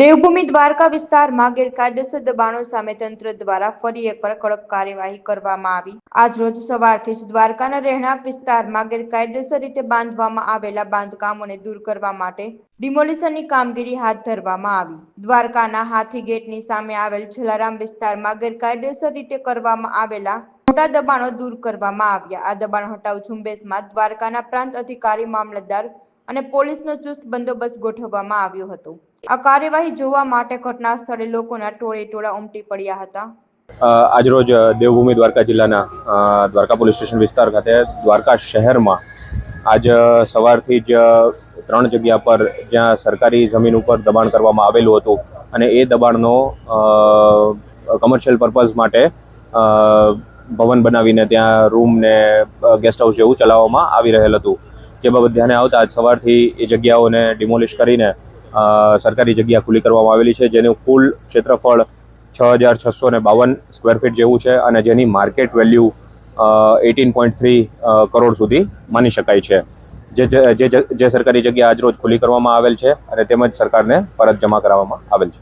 દેવભૂમિ દ્વારકા વિસ્તારમાં ગેરકાયદેસર દબાણો સામે તંત્ર દ્વારા ફરી એકવાર કડક કાર્યવાહી કરવામાં આવી. આજરોજ સવારથી જ દ્વારકાના રહેણાંક વિસ્તારમાં ગેરકાયદેસર રીતે બાંધવામાં આવેલા બાંધકામોને દૂર કરવા માટે ડિમોલિશનની કામગીરી હાથ ધરવામાં આવી. દ્વારકાના હાથી ગેટની સામે આવેલ છલારામ વિસ્તારમાં ગેરકાયદેસર રીતે કરવામાં આવેલા મોટા દબાણો દૂર કરવામાં આવ્યા. આ દબાણ હટાવ ઝુંબેશમાં દ્વારકાના પ્રાંત અધિકારી મામલતદાર અને પોલીસનો ચુસ્ત બંદોબસ્ત ગોઠવવામાં આવ્યો હતો. આ કાર્યવાહી જોવા માટે ઘટના સ્થળે લોકોના ટોળે ટોળા ઉમટી પડ્યા હતા. આજરોજ દેવભૂમિ દ્વારકા જિલ્લાના દ્વારકા પોલીસ સ્ટેશન વિસ્તાર ખાતે દ્વારકા શહેરમાં આજ સવારથી જ ત્રણ જગ્યા પર જ્યાં સરકારી જમીન ઉપર દબાણ કરવામાં આવેલું હતું અને એ દબાણનો કમર્શિયલ પર્પઝ માટે ભવન બનાવીને ત્યાં રૂમ ને ગેસ્ટ હાઉસ જેવું ચલાવવામાં આવી રહેલ હતું. જે બાબત ધ્યાને આવતા આજ સવારથી એ જગ્યાઓને ડિમોલિશ કરીને સરકારી જગ્યા ખુલ્લી કરવામાં આવેલી છે, જેનું કુલ ક્ષેત્રફળ છ હજાર છસો ને બાવન સ્ક્વેર ફીટ જેવું છે અને જેની market value eighteen point three crore સુધી માની શકાય છે. જે જે સરકારી જગ્યા આજરોજ ખુલ્લી કરવામાં આવેલ છે અને તેમજ સરકારને પરત જમા કરાવવામાં આવેલ છે.